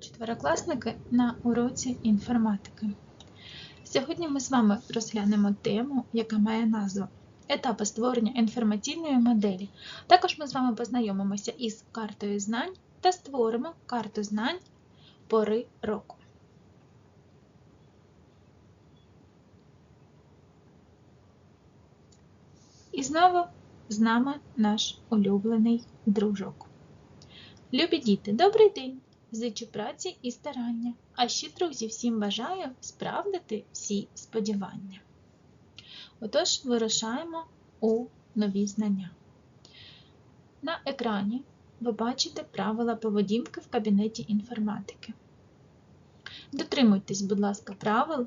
Четверокласники на уроці інформатики. Сьогодні ми з вами розглянемо тему, яка має назву Етапи створення інформаційної моделі. Також ми з вами познайомимося із картою знань та створимо карту знань пори року. І знову з нами наш улюблений дружок. Любі діти, добрий день! Зичу праці і старання, а ще, друзі, всім бажаю справдити всі сподівання. Отож, вирушаємо у нові знання. На екрані ви бачите правила поведінки в кабінеті інформатики. Дотримуйтесь, будь ласка, правил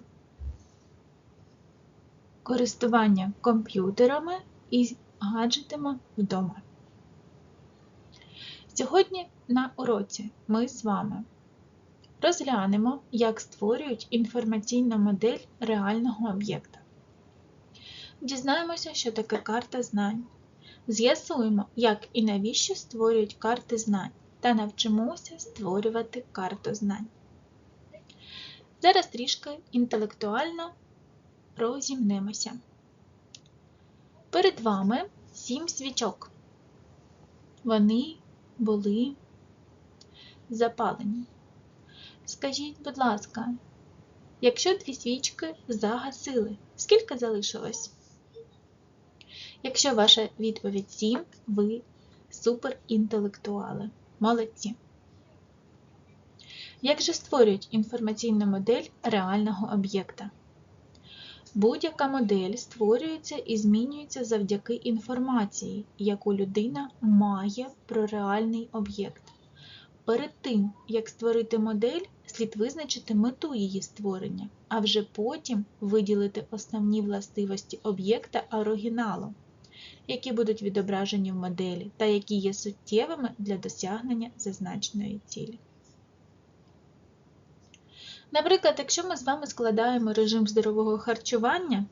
користування комп'ютерами і гаджетами вдома. Сьогодні на уроці ми з вами розглянемо, як створюють інформаційну модель реального об'єкта. Дізнаємося, що таке карта знань. З'ясуємо, як і навіщо створюють карти знань, та навчимося створювати карту знань. Зараз трішки інтелектуально розімнемося. Перед вами сім свічок. Вони були запалені. Скажіть, будь ласка, якщо дві свічки загасили, скільки залишилось? Якщо ваша відповідь 7, ви суперінтелектуали. Молодці. Як же створюють інформаційну модель реального об'єкта? Будь-яка модель створюється і змінюється завдяки інформації, яку людина має про реальний об'єкт. Перед тим, як створити модель, слід визначити мету її створення, а вже потім виділити основні властивості об'єкта оригіналу, які будуть відображені в моделі та які є суттєвими для досягнення зазначеної цілі. Наприклад, якщо ми з вами складаємо режим здорового харчування,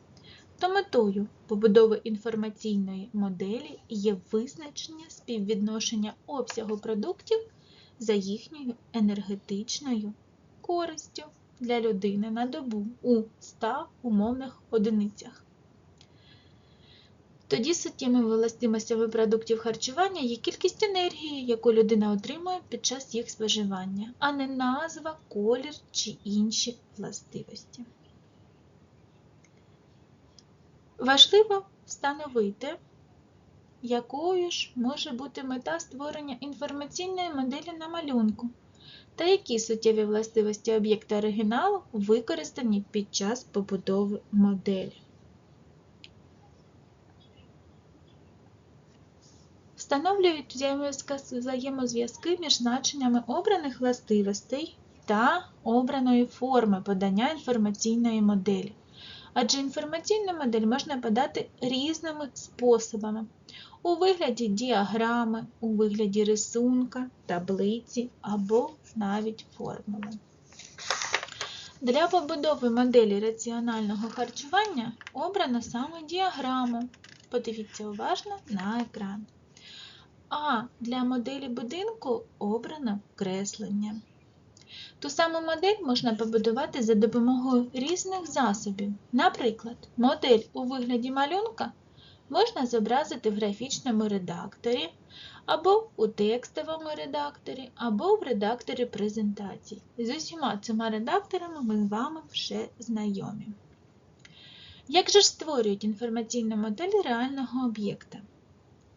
то метою побудови інформаційної моделі є визначення співвідношення обсягу продуктів за їхньою енергетичною користю для людини на добу у 100 умовних одиницях. Тоді суттєвими властивостями продуктів харчування є кількість енергії, яку людина отримує під час їх споживання, а не назва, колір чи інші властивості. Важливо встановити, якою ж може бути мета створення інформаційної моделі на малюнку, та які суттєві властивості об'єкта оригіналу використані під час побудови моделі. Встановлюють взаємозв'язки між значеннями обраних властивостей та обраної форми подання інформаційної моделі. Адже інформаційну модель можна подати різними способами. У вигляді діаграми, у вигляді рисунка, таблиці або навіть формули. Для побудови моделі раціонального харчування обрано саме діаграму. Подивіться уважно на екран. А для моделі будинку обрано креслення. Ту саму модель можна побудувати за допомогою різних засобів. Наприклад, модель у вигляді малюнка можна зобразити в графічному редакторі, або у текстовому редакторі, або в редакторі презентацій. З усіма цими редакторами ми з вами вже знайомі. Як же ж створюють інформаційну модель реального об'єкта?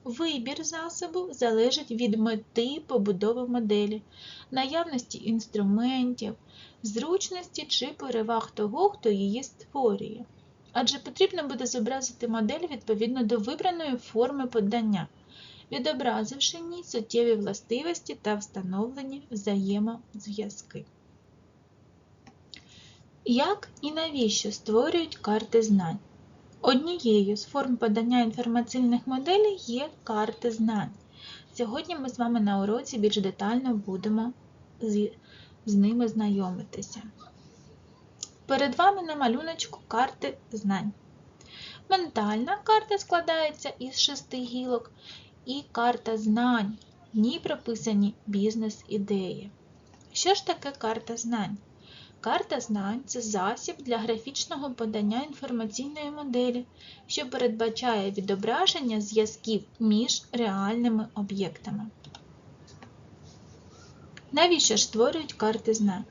Вибір засобу залежить від мети побудови моделі, наявності інструментів, зручності чи переваг того, хто її створює. Адже потрібно буде зобразити модель відповідно до вибраної форми подання, відобразивши ній суттєві властивості та встановлені взаємозв'язки. Як і навіщо створюють карти знань? Однією з форм подання інформаційних моделей є карти знань. Сьогодні ми з вами на уроці більш детально будемо з, з ними знайомитися. Перед вами на малюночку карти знань. Ментальна карта складається із шести гілок, і карта знань. В ній прописані бізнес-ідеї. Що ж таке карта знань? Карта знань це засіб для графічного подання інформаційної моделі, що передбачає відображення зв'язків між реальними об'єктами. Навіщо ж створюють карти знань?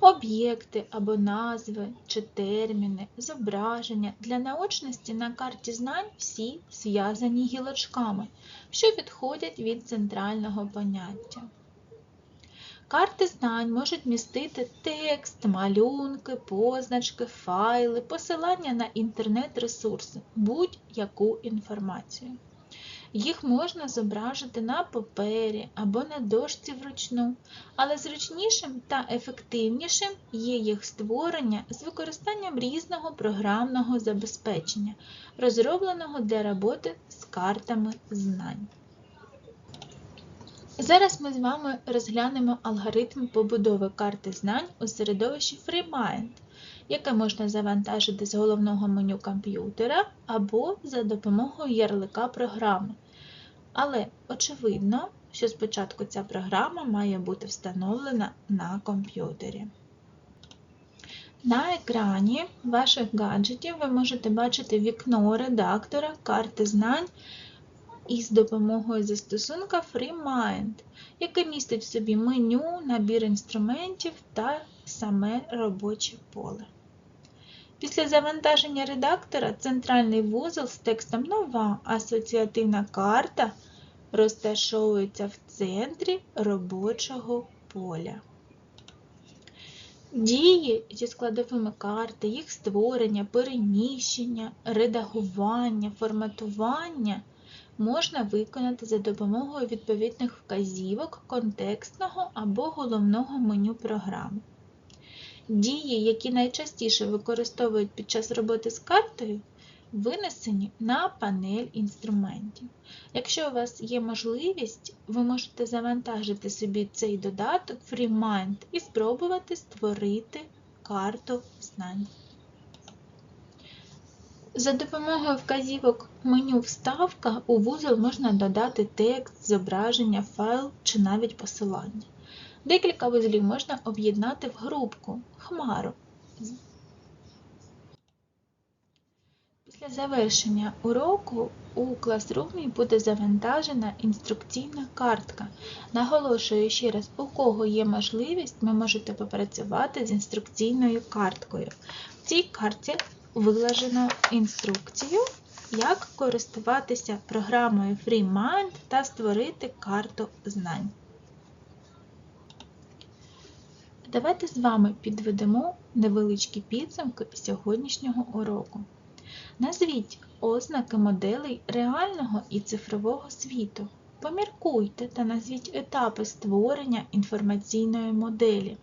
Об'єкти або назви чи терміни, зображення для наочності на карті знань всі зв'язані гілочками, що відходять від центрального поняття. Карти знань можуть містити текст, малюнки, позначки, файли, посилання на інтернет-ресурси, будь-яку інформацію. Їх можна зображити на папері або на дошці вручну, але зручнішим та ефективнішим є їх створення з використанням різного програмного забезпечення, розробленого для роботи з картами знань. Зараз ми з вами розглянемо алгоритм побудови карти знань у середовищі FreeMind, яке можна завантажити з головного меню комп'ютера або за допомогою ярлика програми. Але очевидно, що спочатку ця програма має бути встановлена на комп'ютері. На екрані ваших гаджетів ви можете бачити вікно редактора карти знань із допомогою застосунка FreeMind, яке містить в собі меню, набір інструментів та саме робоче поле. Після завантаження редактора центральний вузол з текстом Нова асоціативна карта розташовується в центрі робочого поля. Дії зі складовими карти, їх створення, переміщення, редагування, форматування можна виконати за допомогою відповідних вказівок контекстного або головного меню програми. Дії, які найчастіше використовують під час роботи з картою, винесені на панель інструментів. Якщо у вас є можливість, ви можете завантажити собі цей додаток FreeMind і спробувати створити карту знань. За допомогою вказівок меню Вставка у вузол можна додати текст, зображення, файл чи навіть посилання. Декілька вузлів можна об'єднати в групку Хмару. Після завершення уроку у класрумі буде завантажена інструкційна картка. Наголошую ще раз, у кого є можливість, ви можете попрацювати з інструкційною карткою. В цій картці вилажено інструкцію, як користуватися програмою FreeMind та створити карту знань. Давайте з вами підведемо невеличкі підсумки сьогоднішнього уроку. Назвіть ознаки моделей реального і цифрового світу. Поміркуйте та назвіть етапи створення інформаційної моделі.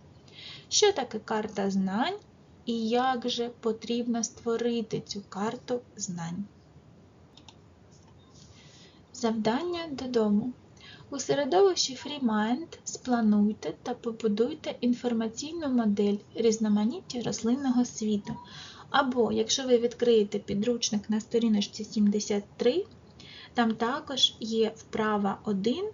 Що таке карта знань і як же потрібно створити цю карту знань. Завдання додому. У середовищі FreeMind сплануйте та побудуйте інформаційну модель різноманіття рослинного світу. Або, якщо ви відкриєте підручник на сторіночці 73, там також є вправа 1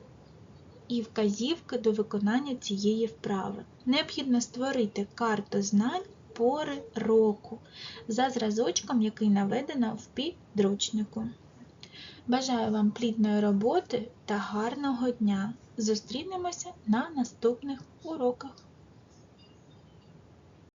і вказівки до виконання цієї вправи. Необхідно створити карту знань пори року за зразочком, який наведено в підручнику. Бажаю вам плідної роботи та гарного дня! Зустрінемося на наступних уроках!